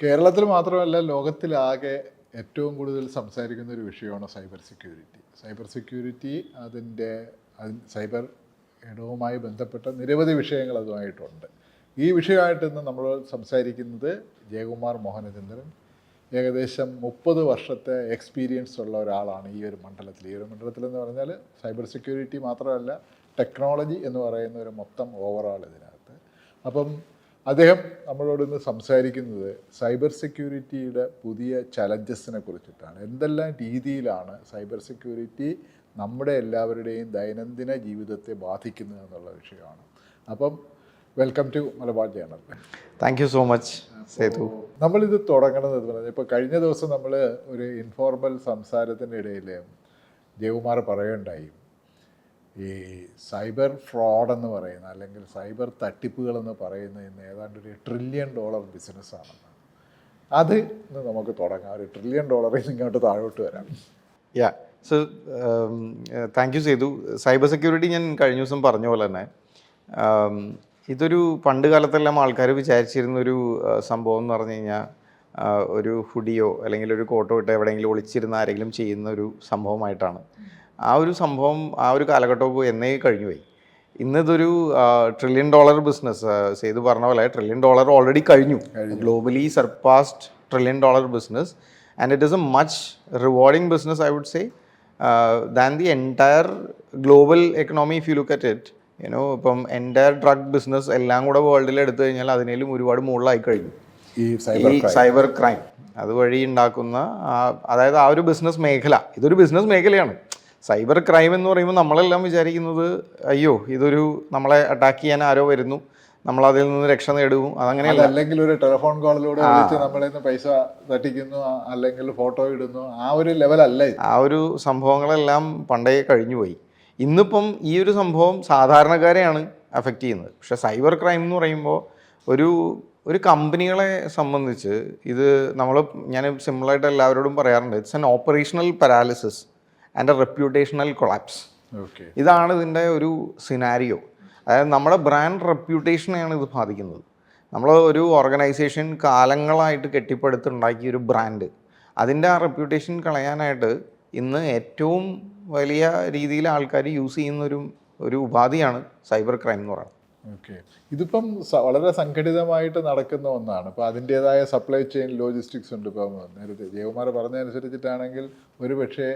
കേരളത്തിൽ മാത്രമല്ല ലോകത്തിലാകെ ഏറ്റവും കൂടുതൽ സംസാരിക്കുന്ന ഒരു വിഷയമാണ് സൈബർ സെക്യൂരിറ്റി. സൈബർ സെക്യൂരിറ്റി അതിന്റെ സൈബർ ഇടവുമായി ബന്ധപ്പെട്ട നിരവധി വിഷയങ്ങൾ അതുമായിട്ടുണ്ട്. ഈ വിഷയമായിട്ട് ഇന്ന് നമ്മൾ സംസാരിക്കുന്നത് ജയകുമാർ മോഹനചന്ദ്രൻ. ഏകദേശം മുപ്പത് വർഷത്തെ എക്സ്പീരിയൻസ് ഉള്ള ഒരാളാണ് ഈ ഒരു മണ്ഡലത്തിൽ. ഈ ഒരു മണ്ഡലത്തിൽ എന്ന് പറഞ്ഞാൽ സൈബർ സെക്യൂരിറ്റി മാത്രമല്ല ടെക്നോളജി എന്ന് പറയുന്ന ഒരു മൊത്തം ഓവറോൾ ഇതിനകത്ത്. അപ്പം അദ്ദേഹം നമ്മളോട് ഇന്ന് സംസാരിക്കുന്നത് സൈബർ സെക്യൂരിറ്റിയുടെ പുതിയ ചലഞ്ചസിനെ കുറിച്ചിട്ടാണ്. എന്തെല്ലാം രീതിയിലാണ് സൈബർ സെക്യൂരിറ്റി നമ്മുടെ എല്ലാവരുടെയും ദൈനംദിന ജീവിതത്തെ ബാധിക്കുന്നത് എന്നുള്ള വിഷയമാണ്. അപ്പം welcome to Malabar journal. Thank you so much Sethu. നമ്മളിത് തുടങ്ങണമെന്ന് പറഞ്ഞാൽ ഇപ്പോൾ കഴിഞ്ഞ ദിവസം നമ്മൾ ഒരു ഇൻഫോർമൽ സംസാരത്തിന്റെ ഇടയിൽ ജയകുമാർ പറയുണ്ടായി ഈ സൈബർ ഫ്രോഡ് എന്ന് പറയുന്ന അല്ലെങ്കിൽ സൈബർ തട്ടിപ്പുകൾ എന്ന് പറയുന്ന ഇന്ന് ഏതാണ്ട് ഒരു ട്രില്യൺ ഡോളർ ബിസിനസ്സാണെന്ന് അത് ഇന്ന് നമുക്ക് തുടങ്ങാം. ഒരു ട്രില്യൺ ഡോളറിൽ ഇങ്ങോട്ട് താഴോട്ട് വരാം. Yeah so thank you Sethu cyber security ഞാൻ കഴിഞ്ഞ ദിവസം പറഞ്ഞ പോലെ തന്നെ um, ഇതൊരു പണ്ട് കാലത്തെല്ലാം ആൾക്കാർ വിചാരിച്ചിരുന്ന ഒരു uh, സംഭവം എന്ന് പറഞ്ഞു കഴിഞ്ഞാൽ uh, ഒരു ഹുഡിയോ അല്ലെങ്കിൽ ഒരു കോട്ടോ ഇട്ട് എവിടെയെങ്കിലും ഒളിച്ചിരുന്ന ആരെങ്കിലും ചെയ്യുന്ന ഒരു സംഭവമായിട്ടാണ്. ആ ഒരു സംഭവം ആ ഒരു കാലഘട്ടമൊക്കെ എന്നേ കഴിഞ്ഞു പോയി ഇന്നിതൊരു ട്രില്യൺ ഡോളർ ബിസിനസ് സേതു പറഞ്ഞ പോലെ ട്രില്യൺ ഡോളർ ഓൾറെഡി കഴിഞ്ഞു. Globally surpassed trillion dollar business and it is a much rewarding business I would say than the entire global economy if you look at it you know ഇപ്പം entire drug business എല്ലാം കൂടെ വേൾഡിൽ എടുത്തു കഴിഞ്ഞാൽ അതിനേലും ഒരുപാട് മുകളിലായി കഴിഞ്ഞു. ഈ സൈബർ ക്രൈം അതുവഴി ഉണ്ടാക്കുന്ന അതായത് ആ ഒരു ബിസിനസ് മേഖല. ഇതൊരു ബിസിനസ് മേഖലയാണ്. സൈബർ ക്രൈം എന്ന് പറയുമ്പോൾ നമ്മളെല്ലാം വിചാരിക്കുന്നത് അയ്യോ ഇതൊരു നമ്മളെ അറ്റാക്ക് ചെയ്യാൻ ആരോ വരുന്നു. നമ്മൾ അതിൽ നിന്ന് രക്ഷ നേടും. അതങ്ങനെയല്ല. അല്ലെങ്കിൽ ഒരു ടെലിഫോൺ കോളിലൂടെ വിളിച്ച് നമ്മളിൽ പൈസ തട്ടിക്കുന്നു അല്ലെങ്കിൽ ഫോട്ടോ ഇടുന്നു. ആ ഒരു ലെവലല്ല ആ ഒരു സംഭവങ്ങളെല്ലാം പണ്ടേ കഴിഞ്ഞുപോയി. ഇന്നിപ്പം ഈ ഒരു സംഭവം സാധാരണക്കാരെയാണ് അഫക്റ്റ് ചെയ്യുന്നത്. പക്ഷെ സൈബർ ക്രൈം എന്ന് പറയുമ്പോൾ ഒരു ഒരു കമ്പനികളെ സംബന്ധിച്ച് ഇത് നമ്മൾ ഞാൻ സിമ്പിളായിട്ട് എല്ലാവരോടും പറയാറുണ്ട് it's an operational paralysis and a reputational collapse okay ഇതാണ് ഇതിന്റെ ഒരു സിനാരിയോ അതായത് നമ്മുടെ ബ്രാൻഡ് റെപ്യൂട്ടേഷനെയാണ് ഇത് ബാധിക്കുന്നത്. നമ്മൾ ഒരു ഓർഗനൈസേഷൻ കാലങ്ങളായിട്ട് കെട്ടിപ്പടുത്തുണ്ടാക്കിയ ഒരു ബ്രാൻഡ് അതിന്റെ ആ റെപ്യൂട്ടേഷൻ കളയാനായിട്ട് ഇന്ന് ഏറ്റവും വലിയ രീതിയിൽ ആൾക്കാർ യൂസ് ചെയ്യുന്ന ഒരു ഒരു ഉപാധിയാണ് സൈബർ ക്രൈം എന്ന് പറയുന്നത്. ഓക്കെ ഇതിപ്പം വളരെ സംഘടിതമായിട്ട് നടക്കുന്ന ഒന്നാണ്. ഇപ്പോൾ അതിന്റേതായ സപ്ലൈ ചെയിൻ ലോജിസ്റ്റിക്സ് ഉണ്ട്. ഇപ്പം നേരത്തെ ജയകുമാർ പറഞ്ഞതനുസരിച്ചിട്ടാണെങ്കിൽ ഒരു പക്ഷേ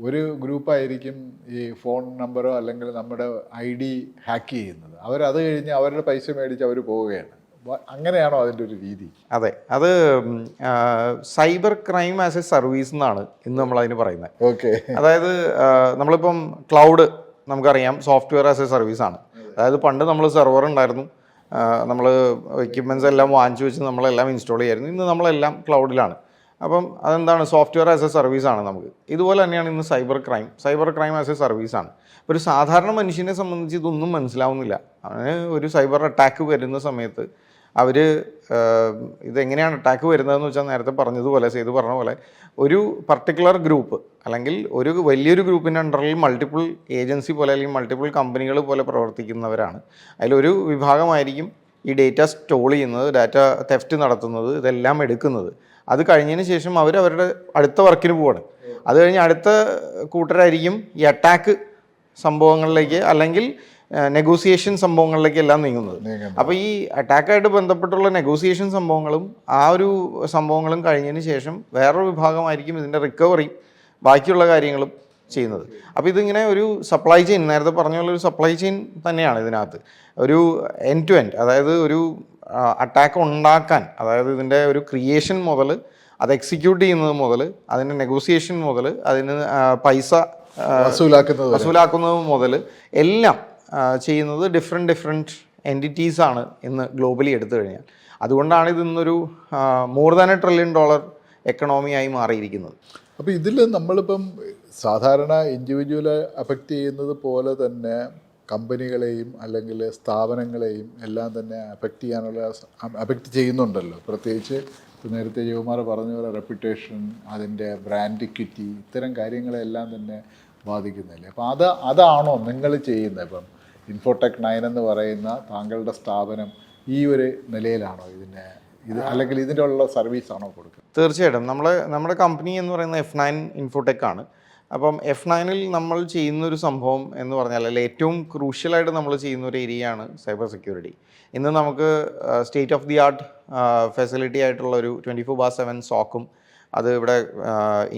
ഒരു ഗ്രൂപ്പായിരിക്കും ഈ ഫോൺ നമ്പറോ അല്ലെങ്കിൽ നമ്മുടെ ഐ ഡി ഹാക്ക് ചെയ്യുന്നത്. അവരത് കഴിഞ്ഞ് അവരുടെ പൈസ മേടിച്ച് അവർ പോവുകയാണ്. അങ്ങനെയാണോ അതിന്റെ ഒരു രീതി? അതെ. അത് cyber crime as a service എന്നാണ് ഇന്ന് നമ്മൾ അതിന് പറയുന്നത്. ഓക്കെ. അതായത് നമ്മളിപ്പം ക്ലൗഡ് നമുക്കറിയാം സോഫ്റ്റ്വെയർ ആസ് എ സർവീസ് ആണ്. അതായത് പണ്ട് നമ്മൾ സെർവർ ഉണ്ടായിരുന്നു. നമ്മൾ എക്യുപ്മെന്റ്സ് എല്ലാം വാങ്ങിച്ചു വെച്ച് നമ്മളെല്ലാം ഇൻസ്റ്റാൾ ചെയ്യായിരുന്നു. ഇന്ന് നമ്മളെല്ലാം ക്ലൗഡിലാണ്. അപ്പം അതെന്താണ്? സോഫ്റ്റ്വെയർ ആസ് എ സർവീസ് ആണ് നമുക്ക്. ഇതുപോലെ തന്നെയാണ് ഇന്ന് cyber crime cyber crime as a service ആണ്. ഒരു സാധാരണ മനുഷ്യനെ സംബന്ധിച്ച് ഇതൊന്നും മനസ്സിലാവുന്നില്ല. അവന് ഒരു സൈബർ അറ്റാക്ക് വരുന്ന സമയത്ത് അവർ ഇതെങ്ങനെയാണ് അറ്റാക്ക് വരുന്നതെന്ന് വെച്ചാൽ നേരത്തെ പറഞ്ഞതുപോലെ ചെയ്ത് പറഞ്ഞ പോലെ ഒരു പർട്ടിക്കുലർ ഗ്രൂപ്പ് അല്ലെങ്കിൽ ഒരു വലിയൊരു ഗ്രൂപ്പിന്റെ അണ്ടറിൽ മൾട്ടിപ്പിൾ ഏജൻസി പോലെ അല്ലെങ്കിൽ മൾട്ടിപ്പിൾ കമ്പനികൾ പോലെ പ്രവർത്തിക്കുന്നവരാണ്. അതിലൊരു വിഭാഗമായിരിക്കും ഈ ഡേറ്റ സ്റ്റോൾ ചെയ്യുന്നത് ഡാറ്റ തെഫ്റ്റ് നടത്തുന്നത് ഇതെല്ലാം എടുക്കുന്നത്. അത് കഴിഞ്ഞതിന് ശേഷം അവർ അവരുടെ അടുത്ത വർക്കിന് പോവാണ്. അത് കഴിഞ്ഞ് അടുത്ത കൂട്ടരായിരിക്കും ഈ അറ്റാക്ക് സംഭവങ്ങളിലേക്ക് അല്ലെങ്കിൽ നെഗോസിയേഷൻ സംഭവങ്ങളിലേക്ക് എല്ലാം നീങ്ങുന്നത്. അപ്പോൾ ഈ അറ്റാക്കായിട്ട് ബന്ധപ്പെട്ടുള്ള നെഗോസിയേഷൻ സംഭവങ്ങളും ആ ഒരു സംഭവങ്ങളും കഴിഞ്ഞതിന് ശേഷം വേറൊരു വിഭാഗമായിരിക്കും ഇതിന്റെ റിക്കവറി ബാക്കിയുള്ള കാര്യങ്ങളും ചെയ്യുന്നത്. അപ്പോൾ ഇതിങ്ങനെ ഒരു സപ്ലൈ ചെയിൻ നേരത്തെ പറഞ്ഞ പോലെ ഒരു സപ്ലൈ ചെയിൻ തന്നെയാണ് ഇതിനകത്ത്. ഒരു എൻ ടു എൻഡ് അതായത് ഒരു അറ്റാക്ക് ഉണ്ടാക്കാൻ അതായത് ഇതിന്റെ ഒരു ക്രിയേഷൻ മുതൽ അത് എക്സിക്യൂട്ട് ചെയ്യുന്നത് മുതൽ അതിന്റെ നെഗോസിയേഷൻ മുതൽ അതിന് പൈസ വസൂലാക്കുന്നത്. വസൂലാക്കുന്നത് മുതൽ എല്ലാം ചെയ്യുന്നത് ഡിഫറെന്റ് ഡിഫറെന്റ് എന്റിറ്റീസ് ആണ് ഇന്ന് ഗ്ലോബലി എടുത്തു കഴിഞ്ഞാൽ അതുകൊണ്ടാണ് ഇത് ഇന്നൊരു more than a trillion dollar എക്കണോമിയായി മാറിയിരിക്കുന്നത് അപ്പോൾ ഇതിൽ നമ്മളിപ്പം സാധാരണ ഇൻഡിവിജ്വലെ അഫക്റ്റ് ചെയ്യുന്നത് പോലെ തന്നെ കമ്പനികളെയും അല്ലെങ്കിൽ സ്ഥാപനങ്ങളെയും എല്ലാം തന്നെ അഫക്റ്റ് ചെയ്യാനുള്ള അഫക്റ്റ് ചെയ്യുന്നുണ്ടല്ലോ. പ്രത്യേകിച്ച് നേരത്തെ ജയകുമാർ പറഞ്ഞ പോലെ റെപ്യൂട്ടേഷൻ അതിന്റെ ബ്രാൻഡ് ഇക്വിറ്റി ഇത്തരം കാര്യങ്ങളെല്ലാം തന്നെ ബാധിക്കുന്നില്ലേ അപ്പോൾ അത് അതാണോ നിങ്ങൾ ചെയ്യുന്നത്? ഇപ്പം ഇൻഫോടെക് നയൻ എന്ന് പറയുന്ന താങ്കളുടെ സ്ഥാപനം ഈ ഒരു നിലയിലാണോ ഇതിനെ ഇത് അല്ലെങ്കിൽ ഇതിന്റെ ഉള്ള സർവീസ് ആണോ കൊടുക്കുന്നത്? തീർച്ചയായിട്ടും. നമ്മൾ നമ്മുടെ കമ്പനി എന്ന് പറയുന്നത് എഫ് നയൻ ഇൻഫോടെക് ആണ്. അപ്പം എഫ് നയനിൽ നമ്മൾ ചെയ്യുന്ന ഒരു സംഭവം എന്ന് പറഞ്ഞാൽ അല്ലെങ്കിൽ ഏറ്റവും ക്രൂഷ്യലായിട്ട് നമ്മൾ ചെയ്യുന്ന ഒരു ഏരിയയാണ് സൈബർ സെക്യൂരിറ്റി ഇന്ന് നമുക്ക് state of the art facility ആയിട്ടുള്ള ഒരു ട്വന്റി ഫോർ ബാർ സെവൻ സോക്കും അത് ഇവിടെ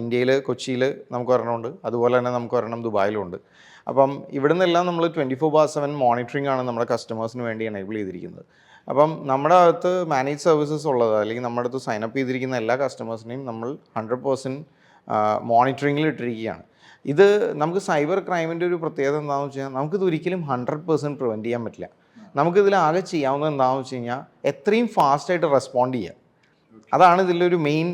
ഇന്ത്യയിൽ കൊച്ചിയിൽ നമുക്ക് ഒരെണ്ണമുണ്ട്. അതുപോലെ തന്നെ നമുക്ക് ഒരെണ്ണം ദുബായിലുണ്ട് അപ്പം ഇവിടെ നിന്നെല്ലാം നമ്മൾ twenty four bar seven monitoring ആണ് നമ്മുടെ കസ്റ്റമേഴ്സിന് വേണ്ടി എനേബിൾ ചെയ്തിരിക്കുന്നത്. അപ്പം നമ്മുടെ അകത്ത് മാനേജ് സർവീസസ് ഉള്ളത് അല്ലെങ്കിൽ നമ്മുടെ അടുത്ത് സൈനപ്പ് ചെയ്തിരിക്കുന്ന എല്ലാ കസ്റ്റമേഴ്സിനെയും നമ്മൾ ഹൺഡ്രഡ് പേഴ്സന്റ് മോണിറ്ററിങ്ങിൽ ഇട്ടിരിക്കുകയാണ്. ഇത് നമുക്ക് സൈബർ ക്രൈമിന്റെ ഒരു പ്രത്യേകത എന്താണെന്ന് വെച്ച് കഴിഞ്ഞാൽ നമുക്കിത് ഒരിക്കലും ഹൺഡ്രഡ് പേഴ്സന്റ് പ്രിവെന്റ് ചെയ്യാൻ പറ്റില്ല. നമുക്കിതിൽ ആകെ ചെയ്യാവുന്നത് എന്താണെന്ന് വെച്ച് കഴിഞ്ഞാൽ എത്രയും ഫാസ്റ്റായിട്ട് റെസ്പോണ്ട് ചെയ്യുക അതാണ് ഇതിലൊരു മെയിൻ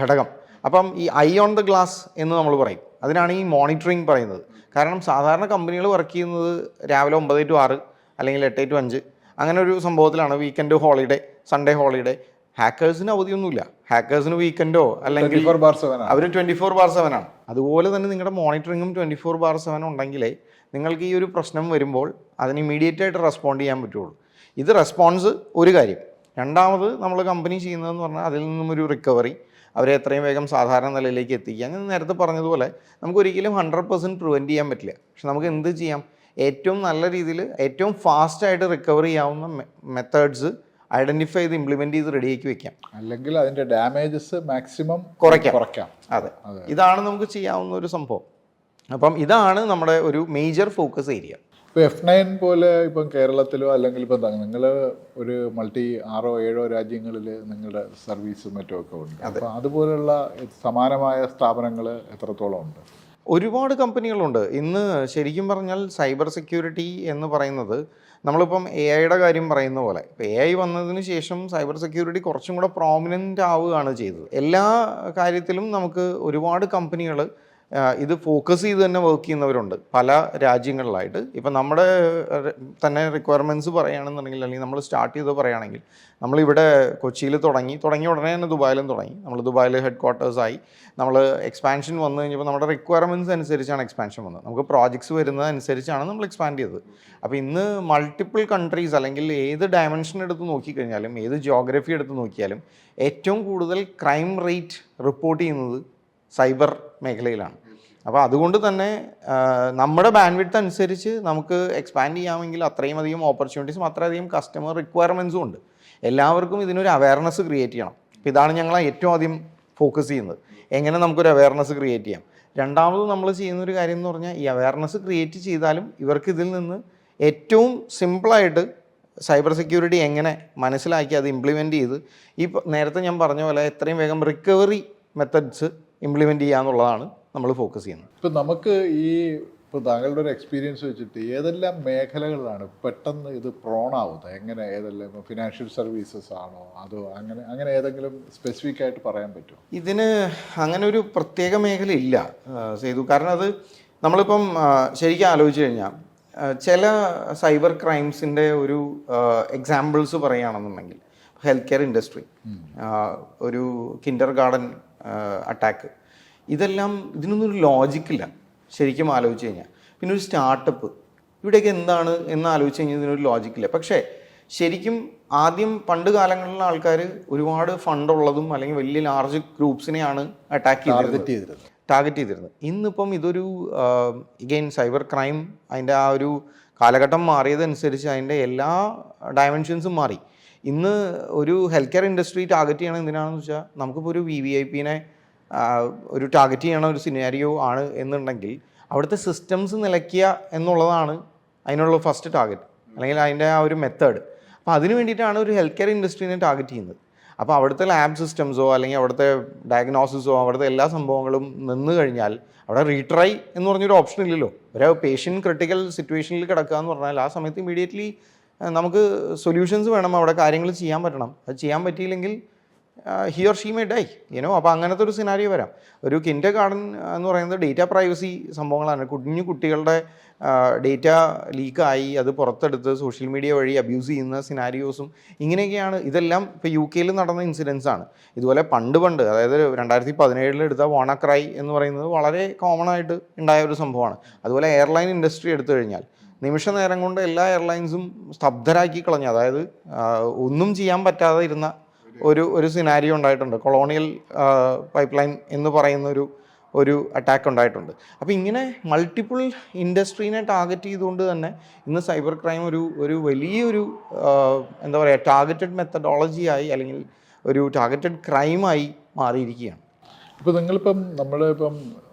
ഘടകം. അപ്പം ഈ ഐ ഓൺ ദ ഗ്ലാസ് എന്ന് നമ്മൾ പറയും. അതിനാണ് ഈ മോണിറ്ററിങ് പറയുന്നത്. കാരണം സാധാരണ കമ്പനികൾ വർക്ക് ചെയ്യുന്നത് രാവിലെ ഒമ്പത് ടു ആറ് അല്ലെങ്കിൽ എട്ട് ടു അഞ്ച്. അങ്ങനെ ഒരു സംഭവത്തിലാണ് വീക്കെൻഡ് ഹോളിഡേ സൺഡേ ഹോളിഡേ ഹാക്കേഴ്സിന് അവധിയൊന്നുമില്ല. ഹാക്കേഴ്സിന് വീക്കെൻഡോ അല്ലെങ്കിൽ അവർ ട്വന്റി ഫോർ ബാർ സെവൻ ആണ്. അതുപോലെ തന്നെ നിങ്ങളുടെ മോണിറ്ററിങ്ങും ട്വന്റി ഫോർ ബാർ സെവൻ ഉണ്ടെങ്കിലേ നിങ്ങൾക്ക് ഈ ഒരു പ്രശ്നം വരുമ്പോൾ അതിന് ഇമീഡിയറ്റ് ആയിട്ട് റെസ്പോണ്ട് ചെയ്യാൻ പറ്റുള്ളൂ. ഇത് റെസ്പോൺസ് ഒരു കാര്യം. രണ്ടാമത് നമ്മൾ കമ്പനി ചെയ്യുന്നതെന്ന് പറഞ്ഞാൽ അതിൽ നിന്നും ഒരു റിക്കവറി അവരെ എത്രയും വേഗം സാധാരണ നിലയിലേക്ക് എത്തിക്കുക. ഞാൻ നേരത്തെ പറഞ്ഞതുപോലെ നമുക്ക് ഒരിക്കലും ഹൺഡ്രഡ് പെർസെന്റ് പ്രിവെന്റ് ചെയ്യാൻ പറ്റില്ല. പക്ഷെ നമുക്ക് എന്ത് ചെയ്യാം? ഏറ്റവും നല്ല രീതിയിൽ ഏറ്റവും ഫാസ്റ്റായിട്ട് റിക്കവർ ചെയ്യാവുന്ന മെത്തേഡ്സ് ഐഡന്റിഫൈ ചെയ്ത് ഇംപ്ലിമെന്റ് ചെയ്ത് റെഡിയാക്കി വെക്കാം. അല്ലെങ്കിൽ അതിന്റെ ഡാമേജസ് മാക്സിമം കുറയ്ക്കാം. കുറയ്ക്കാം. അതെ. ഇതാണ് നമുക്ക് ചെയ്യാവുന്ന ഒരു സംഭവം. അപ്പം ഇതാണ് നമ്മുടെ ഒരു മേജർ ഫോക്കസ് ഏരിയ ഇപ്പോൾ എഫ് നയൻ പോലെ ഇപ്പം കേരളത്തിലോ അല്ലെങ്കിൽ ഇപ്പം നിങ്ങൾ ഒരു മൾട്ടി ആറോ ഏഴോ രാജ്യങ്ങളിൽ നിങ്ങളുടെ സർവീസും മറ്റുമൊക്കെ ഉണ്ട്. അപ്പോൾ അതുപോലുള്ള സമാനമായ സ്ഥാപനങ്ങൾ എത്രത്തോളം ഉണ്ട്? ഒരുപാട് കമ്പനികളുണ്ട്. ഇന്ന് ശരിക്കും പറഞ്ഞാൽ സൈബർ സെക്യൂരിറ്റി എന്ന് പറയുന്നത് നമ്മളിപ്പം എ ഐയുടെ കാര്യം പറയുന്ന പോലെ. എ ഐ വന്നതിന് ശേഷം സൈബർ സെക്യൂരിറ്റി കുറച്ചും കൂടെ പ്രോമിനന്റ് ആവുകയാണ് ചെയ്തത്. എല്ലാ കാര്യത്തിലും നമുക്ക് ഒരുപാട് കമ്പനികൾ ഇത് ഫോക്കസ് ചെയ്ത് തന്നെ വർക്ക് ചെയ്യുന്നവരുണ്ട്. പല രാജ്യങ്ങളിലായിട്ട്. ഇപ്പം നമ്മുടെ തന്നെ റിക്വയർമെന്റ്സ് പറയുകയാണെന്നുണ്ടെങ്കിൽ അല്ലെങ്കിൽ നമ്മൾ സ്റ്റാർട്ട് ചെയ്ത് പറയുകയാണെങ്കിൽ നമ്മളിവിടെ കൊച്ചിയിൽ തുടങ്ങി. തുടങ്ങിയ ഉടനെ തന്നെ ദുബായിലും തുടങ്ങി. നമ്മൾ ദുബായിൽ ഹെഡ് ക്വാർട്ടേഴ്സായി നമ്മൾ എക്സ്പാൻഷൻ വന്നു കഴിഞ്ഞപ്പോൾ നമ്മുടെ റിക്വയർമെന്റ്സ് അനുസരിച്ചാണ് എക്സ്പാൻഷൻ വന്നത്. നമുക്ക് പ്രോജക്ട്സ് വരുന്നത് അനുസരിച്ചാണ് നമ്മൾ എക്സ്പാൻഡ് ചെയ്തത്. അപ്പോൾ ഇന്ന് മൾട്ടിപ്പിൾ കൺട്രീസ് അല്ലെങ്കിൽ ഏത് ഡയമെൻഷൻ എടുത്ത് നോക്കിക്കഴിഞ്ഞാലും ഏത് ജിയോഗ്രഫി എടുത്ത് നോക്കിയാലും ഏറ്റവും കൂടുതൽ ക്രൈം റേറ്റ് റിപ്പോർട്ട് ചെയ്യുന്നത് സൈബർ മേഖലയിലാണ്. അപ്പോൾ അതുകൊണ്ട് തന്നെ നമ്മുടെ ബാൻഡ്വിഡ്ത്ത് അനുസരിച്ച് നമുക്ക് എക്സ്പാൻഡ് ചെയ്യാമെങ്കിൽ അത്രയും അധികം ഓപ്പർച്യൂണിറ്റീസും അത്രയധികം കസ്റ്റമർ റിക്വയർമെന്റ്സും ഉണ്ട്. എല്ലാവർക്കും ഇതിനൊരു അവയർനെസ് ക്രിയേറ്റ് ചെയ്യണം. അപ്പോൾ ഇതാണ് ഞങ്ങൾ ഏറ്റവും ആദ്യം ഫോക്കസ് ചെയ്യുന്നത്. എങ്ങനെ നമുക്കൊരു അവയർനെസ് ക്രിയേറ്റ് ചെയ്യാം? രണ്ടാമത് നമ്മൾ ചെയ്യുന്ന ഒരു കാര്യം എന്ന് പറഞ്ഞാൽ ഈ അവയർനെസ് ക്രിയേറ്റ് ചെയ്താലും ഇവർക്ക് ഇതിൽ നിന്ന് ഏറ്റവും സിമ്പിളായിട്ട് സൈബർ സെക്യൂരിറ്റി എങ്ങനെ മനസ്സിലാക്കി അത് ഇംപ്ലിമെന്റ് ചെയ്ത് ഈ നേരത്തെ ഞാൻ പറഞ്ഞ പോലെ എത്രയും വേഗം റിക്കവറി മെത്തഡ്സ് ഇംപ്ലിമെന്റ് ചെയ്യുക എന്നുള്ളതാണ് നമ്മൾ ഫോക്കസ് ചെയ്യുന്നത്. ഇപ്പം നമുക്ക് ഈ ഇപ്പോൾ താങ്കളുടെ ഒരു എക്സ്പീരിയൻസ് വെച്ചിട്ട് ഏതെല്ലാം മേഖലകളിലാണ് പെട്ടെന്ന് ഇത് പ്രോണാവുന്നത് എങ്ങനെ ഏതെല്ലാം ഇപ്പോൾ ഫിനാൻഷ്യൽ സർവീസസ് ആണോ? അതോ അങ്ങനെ അങ്ങനെ ഏതെങ്കിലും സ്പെസിഫിക് ആയിട്ട് പറയാൻ പറ്റുമോ? ഇതിന് അങ്ങനെ ഒരു പ്രത്യേക മേഖല ഇല്ല ചെയ്തു കാരണം അത് നമ്മളിപ്പം ശരിക്കും ആലോചിച്ച് കഴിഞ്ഞാൽ ചില സൈബർ ക്രൈംസിന്റെ ഒരു എക്സാമ്പിൾസ് പറയുകയാണെന്നുണ്ടെങ്കിൽ ഹെൽത്ത് കെയർ ഇൻഡസ്ട്രി ഒരു കിൻഡർ ഗാർഡൻ അറ്റാക്ക് ഇതെല്ലാം ഇതിനൊന്നും ഒരു ലോജിക്കില്ല ശരിക്കും ആലോചിച്ച് കഴിഞ്ഞാൽ. പിന്നെ ഒരു സ്റ്റാർട്ടപ്പ് ഇവിടെയൊക്കെ എന്താണ് എന്ന് ആലോചിച്ച് കഴിഞ്ഞാൽ ഇതിനൊരു ലോജിക്കില്ല പക്ഷേ ശരിക്കും ആദ്യം പണ്ട് കാലങ്ങളിലെ ആൾക്കാർ ഒരുപാട് ഫണ്ടുള്ളതും അല്ലെങ്കിൽ വലിയ ലാർജ് ഗ്രൂപ്പ്സിനെയാണ് അറ്റാക്ക് ചെയ്തിരുന്നത്. ടാർഗറ്റ് ചെയ്തിരുന്നത്. ടാർഗറ്റ് ചെയ്തിരുന്നത്. ഇന്നിപ്പം ഇതൊരു ഇഗെയിൻ സൈബർ ക്രൈം അതിന്റെ ആ ഒരു കാലഘട്ടം മാറിയതനുസരിച്ച് അതിന്റെ എല്ലാ ഡയമെൻഷൻസും മാറി. ഇന്ന് ഒരു ഹെൽത്ത് കെയർ ഇൻഡസ്ട്രി ടാർഗറ്റ് ചെയ്യണം എന്തിനാണെന്ന് വെച്ചാൽ നമുക്കിപ്പോൾ ഒരു വി വി ഐ പിനെ ഒരു ടാർഗറ്റ് ചെയ്യണ ഒരു സിനാരിയോ ആണ് എന്നുണ്ടെങ്കിൽ അവിടുത്തെ സിസ്റ്റംസ് നിലയ്ക്കുക എന്നുള്ളതാണ് അതിനുള്ള ഫസ്റ്റ് ടാർഗറ്റ് അല്ലെങ്കിൽ അതിന്റെ ആ ഒരു മെത്തേഡ് അപ്പോൾ അതിന് വേണ്ടിയിട്ടാണ് ഒരു ഹെൽത്ത് കെയർ ഇൻഡസ്ട്രീനെ ടാർഗറ്റ് ചെയ്യുന്നത്. അപ്പോൾ അവിടുത്തെ ലാബ് സിസ്റ്റംസോ അല്ലെങ്കിൽ അവിടുത്തെ ഡയഗ്നോസിസോ അവിടുത്തെ എല്ലാ സംഭവങ്ങളും നിന്ന് കഴിഞ്ഞാൽ അവിടെ റീട്രൈ എന്ന് പറഞ്ഞൊരു ഓപ്ഷൻ ഇല്ലല്ലോ. ഒരു പേഷ്യന്റ് ക്രിട്ടിക്കൽ സിറ്റുവേഷനിൽ കിടക്കുക എന്ന് പറഞ്ഞാൽ ആ സമയത്ത് ഇമീഡിയറ്റ്ലി നമുക്ക് സൊല്യൂഷൻസ് വേണം അവിടെ കാര്യങ്ങൾ ചെയ്യാൻ പറ്റണം. അത് ചെയ്യാൻ പറ്റിയില്ലെങ്കിൽ here she may die you know അപ്പോൾ അങ്ങനത്തെ ഒരു സിനാരിയോ വരാം. ഒരു കിൻഡർ ഗാർഡൻ എന്ന് പറയുന്നത് ഡേറ്റ പ്രൈവസി സംഭവങ്ങളാണ്. കുഞ്ഞു കുട്ടികളുടെ ഡേറ്റ ലീക്കായി അത് പുറത്തെടുത്ത് സോഷ്യൽ മീഡിയ വഴി അബ്യൂസ് ചെയ്യുന്ന സിനാരിയോസും ഇങ്ങനെയൊക്കെയാണ്. ഇതെല്ലാം ഇപ്പോൾ യു കെയിൽ നടന്ന ഇൻസിഡൻസ് ആണ്. ഇതുപോലെ പണ്ട് പണ്ട് അതായത് രണ്ടായിരത്തി പതിനേഴിൽ എടുത്ത വോണക്രൈ എന്ന് പറയുന്നത് വളരെ കോമൺ ആയിട്ട് ഉണ്ടായ ഒരു സംഭവമാണ്. അതുപോലെ എയർലൈൻ ഇൻഡസ്ട്രി എടുത്തു കഴിഞ്ഞാൽ നിമിഷ നേരം കൊണ്ട് എല്ലാ എയർലൈൻസും സ്തബ്ധരാക്കി കളഞ്ഞു. അതായത് ഒന്നും ചെയ്യാൻ പറ്റാതെ ഇരുന്ന ഒരു ഒരു സിനാരിയോ ഉണ്ടായിട്ടുണ്ട്. കൊളോണിയൽ പൈപ്പ് ലൈൻ എന്ന് പറയുന്ന ഒരു ഒരു അറ്റാക്ക് ഉണ്ടായിട്ടുണ്ട്. അപ്പോൾ ഇങ്ങനെ മൾട്ടിപ്പിൾ ഇൻഡസ്ട്രീനെ ടാർഗറ്റ് ചെയ്തുകൊണ്ട് തന്നെ ഇന്ന് സൈബർ ക്രൈം ഒരു ഒരു വലിയൊരു എന്താ പറയുക ടാർഗറ്റഡ് മെത്തഡോളജിയായി അല്ലെങ്കിൽ ഒരു ടാർഗറ്റഡ് ക്രൈമായി മാറിയിരിക്കുകയാണ്. ഇപ്പോൾ നിങ്ങളിപ്പം നമ്മളിപ്പം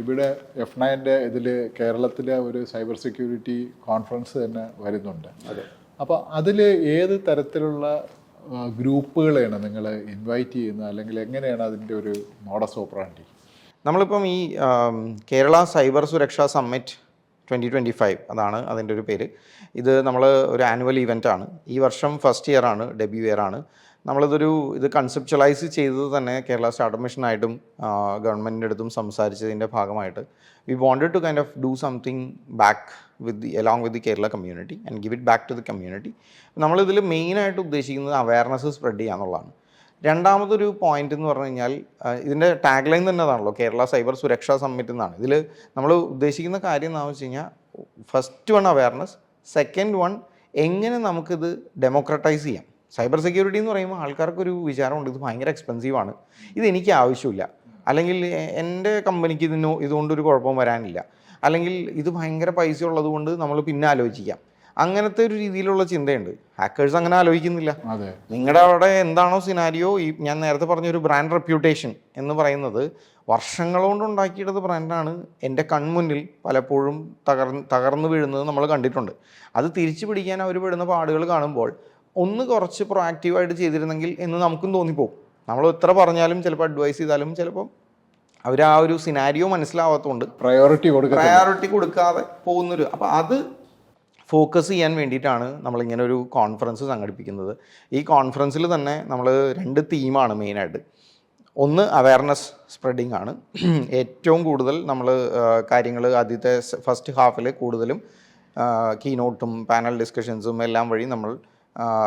ഇവിടെ എഫ് നയന്റെ ഇതിൽ കേരളത്തിലെ ഒരു സൈബർ സെക്യൂരിറ്റി കോൺഫറൻസ് തന്നെ വരുന്നുണ്ട്. അപ്പോൾ അതിൽ ഏത് തരത്തിലുള്ള ഗ്രൂപ്പുകളെയാണ് നിങ്ങൾ ഇൻവൈറ്റ് ചെയ്യുന്നത്? അല്ലെങ്കിൽ എങ്ങനെയാണ് അതിന്റെ ഒരു മോഡസ് ഓപ്പറാണ്ടി നമ്മളിപ്പം ഈ Kerala cyber Suraksha summit twenty twenty five അതാണ് അതിന്റെ ഒരു പേര്. ഇത് നമ്മൾ ഒരു ആനുവൽ ഇവന്റ് ആണ്. ഈ വർഷം ഫസ്റ്റ് ഇയർ ആണ് ഡെബ്യൂ ഇയർ ആണ്. നമ്മളിതൊരു ഇത് കൺസെപ്ച്വലൈസ് ചെയ്തത് തന്നെ കേരള സ്റ്റാർട്ടപ്പ് മിഷനായിട്ടും ഗവൺമെന്റിന്റെ അടുത്തും സംസാരിച്ചതിന്റെ ഭാഗമായിട്ട്. We wanted to kind of do something back with the along with the Kerala community and give it back to the community നമ്മളിതിൽ മെയിനായിട്ട് ഉദ്ദേശിക്കുന്നത് അവയർനെസ് സ്പ്രെഡ് ചെയ്യുക എന്നുള്ളതാണ് രണ്ടാമതൊരു പോയിന്റ് എന്ന് പറഞ്ഞു കഴിഞ്ഞാൽ ഇതിന്റെ ടാഗ് ലൈൻ തന്നെ അതാണല്ലോ കേരള സൈബർ സുരക്ഷാ സമ്മിറ്റ് എന്നാണ്. ഇതിൽ നമ്മൾ ഉദ്ദേശിക്കുന്ന കാര്യം എന്താണെന്ന് വെച്ച് കഴിഞ്ഞാൽ first one awareness second one എങ്ങനെ നമുക്കിത് ഡെമോക്രട്ടൈസ് ചെയ്യാം. സൈബർ സെക്യൂരിറ്റി എന്ന് പറയുമ്പോൾ ആൾക്കാർക്കൊരു വിചാരമുണ്ട് ഇത് ഭയങ്കര എക്സ്പെൻസീവാണ് ഇത് എനിക്ക് ആവശ്യമില്ല. അല്ലെങ്കിൽ എന്റെ കമ്പനിക്ക് ഇതിനോ ഇതുകൊണ്ടൊരു കുഴപ്പം വരാനില്ല. അല്ലെങ്കിൽ ഇത് ഭയങ്കര പൈസ ഉള്ളത് കൊണ്ട് നമ്മൾ പിന്നെ ആലോചിക്കാം. അങ്ങനത്തെ ഒരു രീതിയിലുള്ള ചിന്തയുണ്ട്. ഹാക്കേഴ്സ് അങ്ങനെ ആലോചിക്കുന്നില്ല. നിങ്ങളുടെ അവിടെ എന്താണോ സിനാരിയോ ഈ ഞാൻ നേരത്തെ പറഞ്ഞ ഒരു ബ്രാൻഡ് റെപ്യൂട്ടേഷൻ എന്ന് പറയുന്നത് വർഷങ്ങൾ കൊണ്ട് ഉണ്ടാക്കിയെടുത്ത ബ്രാൻഡാണ് എന്റെ കൺമുന്നിൽ പലപ്പോഴും തകർ തകർന്നു വീഴുന്നത് നമ്മൾ കണ്ടിട്ടുണ്ട്. അത് തിരിച്ചു പിടിക്കാൻ അവർ പെടുന്ന പാടുകൾ കാണുമ്പോൾ ഒന്ന് കുറച്ച് പ്രൊആക്റ്റീവായിട്ട് ചെയ്തിരുന്നെങ്കിൽ എന്ന് നമുക്കും തോന്നിപ്പോകും നമ്മൾ എത്ര പറഞ്ഞാലും ചിലപ്പോൾ അഡ്വൈസ് ചെയ്താലും ചിലപ്പോൾ അവർ ആ ഒരു സിനാരിയോ മനസ്സിലാവാത്തതുകൊണ്ട് പ്രയോറിറ്റി കൊടുക്കുക പ്രയോറിറ്റി കൊടുക്കാതെ പോകുന്നൊരു അപ്പോൾ അത് ഫോക്കസ് ചെയ്യാൻ വേണ്ടിയിട്ടാണ് നമ്മളിങ്ങനെ ഒരു കോൺഫറൻസ് സംഘടിപ്പിക്കുന്നത്. ഈ കോൺഫറൻസിൽ തന്നെ നമ്മൾ രണ്ട് തീമാണ് മെയിനായിട്ട് ഒന്ന് അവയർനെസ് സ്പ്രെഡിങ് ആണ്. ഏറ്റവും കൂടുതൽ നമ്മൾ കാര്യങ്ങൾ ആദ്യത്തെ ഫസ്റ്റ് ഹാഫിൽ കൂടുതലും കീനോട്ടും പാനൽ ഡിസ്കഷൻസും എല്ലാം വഴി നമ്മൾ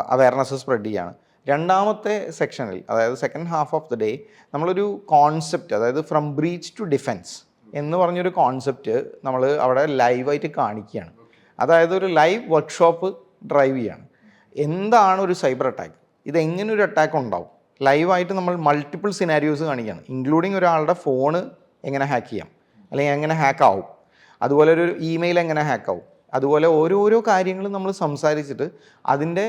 അവയർനെസ് സ്പ്രെഡ് ചെയ്യാണ്. രണ്ടാമത്തെ സെക്ഷനിൽ അതായത് second half of the day നമ്മളൊരു കോൺസെപ്റ്റ് അതായത് ഫ്രം ബ്രീച്ച് ടു ഡിഫെൻസ് എന്ന് പറഞ്ഞൊരു കോൺസെപ്റ്റ് നമ്മൾ അവിടെ ലൈവായിട്ട് കാണിക്കുകയാണ്. അതായത് ഒരു ലൈവ് വർക്ക്ഷോപ്പ് ഡ്രൈവ് ചെയ്യാണ്. എന്താണ് ഒരു സൈബർ അറ്റാക്ക് ഇത് എങ്ങനെ ഒരു അറ്റാക്ക് ഉണ്ടാവും ലൈവായിട്ട് നമ്മൾ മൾട്ടിപ്പിൾ സിനാരിയോസ് കാണിക്കുകയാണ്. ഇൻക്ലൂഡിങ് ഒരാളുടെ ഫോണ് എങ്ങനെ ഹാക്ക് ചെയ്യാം? അല്ലെങ്കിൽ എങ്ങനെ ഹാക്ക് ആവും? അതുപോലെ ഒരു ഇമെയിൽ എങ്ങനെ ഹാക്ക് ആവും? അതുപോലെ ഓരോരോ കാര്യങ്ങളും നമ്മൾ സംസാരിച്ചിട്ട് അതിന്റെ